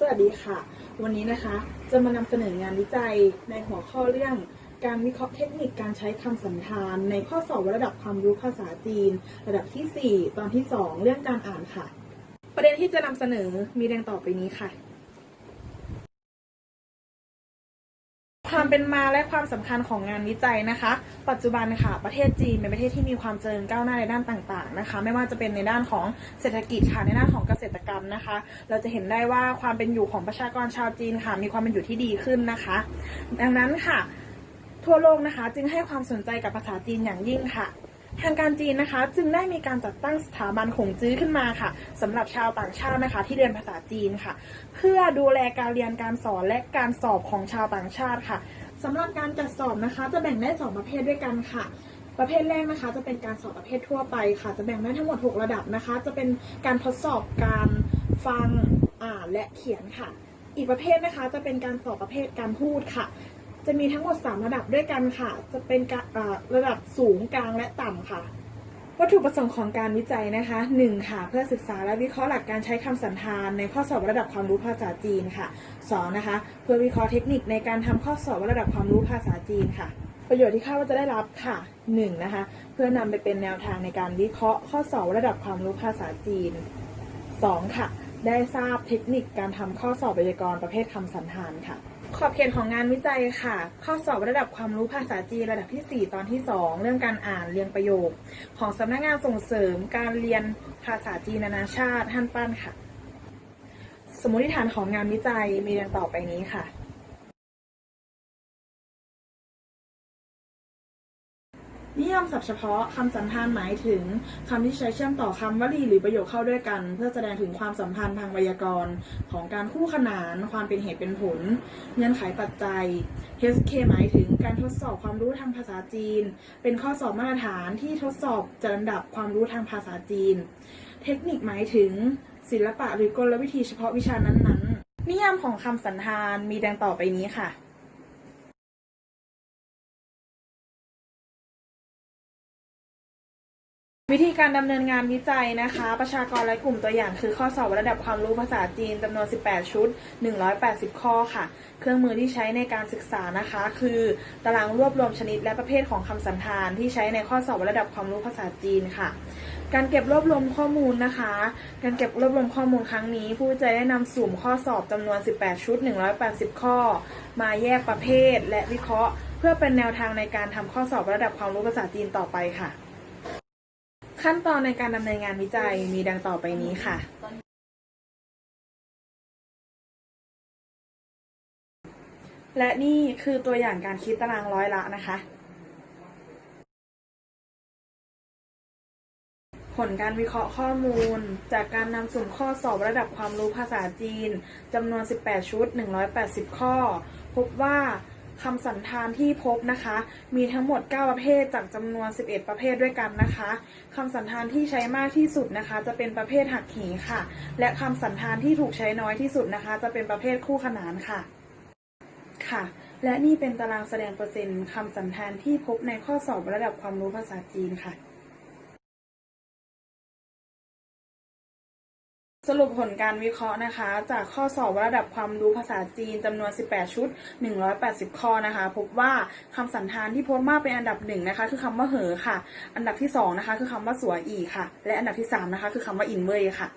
สวัสดีค่ะ วันนี้นะคะจะมานำเสนองานวิจัยในหัวข้อเรื่อง การวิเคราะห์เทคนิคการใช้คำสันธาน ในข้อสอบระดับความรู้ภาษาจีน ระดับที่ 4 ตอนที่ 2 เรื่องการอ่านค่ะ ประเด็นที่จะนำเสนอมีดังต่อไปนี้ค่ะ ความเป็นมาและความสำคัญของงานวิจัยนะคะ ปัจจุบันค่ะ ประเทศจีนเป็นประเทศที่มีความเจริญก้าวหน้าในด้านต่างๆนะคะ ไม่ว่าจะเป็นในด้านของเศรษฐกิจค่ะในด้านของเกษตรกรรมนะคะ เราจะเห็นได้ว่าความเป็นอยู่ของประชากรชาวจีนค่ะ มีความเป็นอยู่ที่ดีขึ้นนะคะ ดังนั้นค่ะ ทั่วโลกนะคะ จึงให้ความสนใจกับภาษาจีนอย่างยิ่งค่ะ ทางการจีนนะคะจึงได้มีการจัดตั้งสถาบันขงจื้อขึ้นมาค่ะสำหรับชาวต่างชาตินะคะ ที่เรียนภาษาจีนค่ะ เพื่อดูแลการเรียนการสอนและการสอบของชาวต่างชาติค่ะสำหรับการจัดสอบนะคะ จะแบ่งได้สองประเภทด้วยกันค่ะ ประเภทแรกนะคะ จะเป็นการสอบประเภททั่วไปค่ะ จะแบ่งได้ทั้งหมด 6 ระดับนะคะ จะเป็นการทดสอบการฟังอ่านและเขียนค่ะ อีกประเภทนะคะจะเป็นการสอบประเภทการพูดค่ะ จะมีทั้งหมด 3 ระดับด้วยกันค่ะ จะเป็นะระดับสูงกลางและต่ำค่ะ วัตถุประสงค์ของการวิจัยนะคะ 1. ค่ะ เพื่อศึกษาและวิเคราะห์หลักการใช้คำสันธานในข้อสอบระดับความรู้ภาษาจีนค่ะ 2. นะคะ เพื่อวิเคราะห์เทคนิคในการทำข้อสอบระดับความรู้ภาษาจีนค่ะ ประโยชน์ที่คาดว่าจะได้รับค่ะ 1. นะคะ เพื่อนำไปเป็นแนวทางในการวิเคราะห์ข้อสอบระดับความรู้ภาษาจีน 2. ค่ะ ได้ทราบเทคนิคการทำข้อสอบไวยากรณ์ประเภทคำสันธานค่ะ ขอบเขตของงานวิจัยค่ะ ข้อสอบระดับความรู้ภาษาจีนระดับที่ 4 ตอนที่ 2 เรื่องการอ่านเรียงประโยค ของสำนักงานส่งเสริมการเรียนภาษาจีนนานาชาติฮั่นปั้นค่ะ สมมติฐานของงานวิจัยมีดังต่อไปนี้ค่ะ นิยามศัพท์เฉพาะคำสันธานหมายถึงคำที่ใช้เชื่อมต่อคำวลีหรือประโยคเข้าด้วยกัน เพื่อแสดงถึงความสัมพันธ์ทางไวยากรณ์ ของการคู่ขนาน ความเป็นเหตุเป็นผล เงื่อนไขปัจจัย HK หมายถึงการทดสอบความรู้ทางภาษาจีน เป็นข้อสอบมาตรฐานที่ทดสอบจัดลำดับความรู้ทางภาษาจีน เทคนิคหมายถึง ศิลปะหรือกลวิธีเฉพาะวิชานั้นๆ นิยามของคำสันธานมีดังต่อไปนี้ค่ะ วิธีการดำเนินงานวิจัยนะคะ ประชากรและกลุ่มตัวอย่างคือข้อสอบระดับความรู้ภาษาจีนจำนวน 18 ชุด 180 ข้อค่ะ เครื่องมือที่ใช้ในการศึกษานะคะ คือตารางรวบรวมชนิดและประเภทของคำสันธานที่ใช้ในข้อสอบระดับความรู้ภาษาจีนค่ะ การเก็บรวบรวมข้อมูลนะคะ การเก็บรวบรวมข้อมูลครั้งนี้ ผู้วิจัยได้นำสุ่มข้อสอบจำนวน 18 ชุด 180 ข้อ มาแยกประเภทและวิเคราะห์ เพื่อเป็นแนวทางในการทำข้อสอบระดับความรู้ภาษาจีนต่อไปค่ะ ขั้นตอนในการดำเนินงานวิจัยมีดังต่อไปนี้ค่ะและนี่คือตัวอย่างการคิดตารางร้อยละนะคะ ผลการวิเคราะห์ข้อมูล จากการนำสุ่มข้อสอบระดับความรู้ภาษาจีนจำนวน 18 ชุด 180 ข้อ พบว่า คำสันธานที่พบนะคะ มีทั้งหมด 9 ประเภทจากจำนวน 11 ประเภทด้วยกันนะคะคำสันธานที่ใช้มากที่สุดนะคะ จะเป็นประเภทหักเหค่ะ และคำสันธานที่ถูกใช้น้อยที่สุดนะคะ จะเป็นประเภทคู่ขนานค่ะค่ะ และนี่เป็นตารางแสดงเปอร์เซ็นต์คำสันธานที่พบในข้อสอบระดับความรู้ภาษาจีนค่ะ สรุปผลการวิเคราะห์นะคะ จากข้อสอบระดับความรู้ภาษาจีนจำนวน 18 ชุด 180 ข้อนะคะ พบว่าคำสันธานที่พบมากเป็นอันดับหนึ่งนะคะ คือคำว่าเหอค่ะ อันดับที่สองนะคะ คือคำว่าสัวอีค่ะ และอันดับที่สามนะคะ คือคำว่าอินเว่ยค่ะ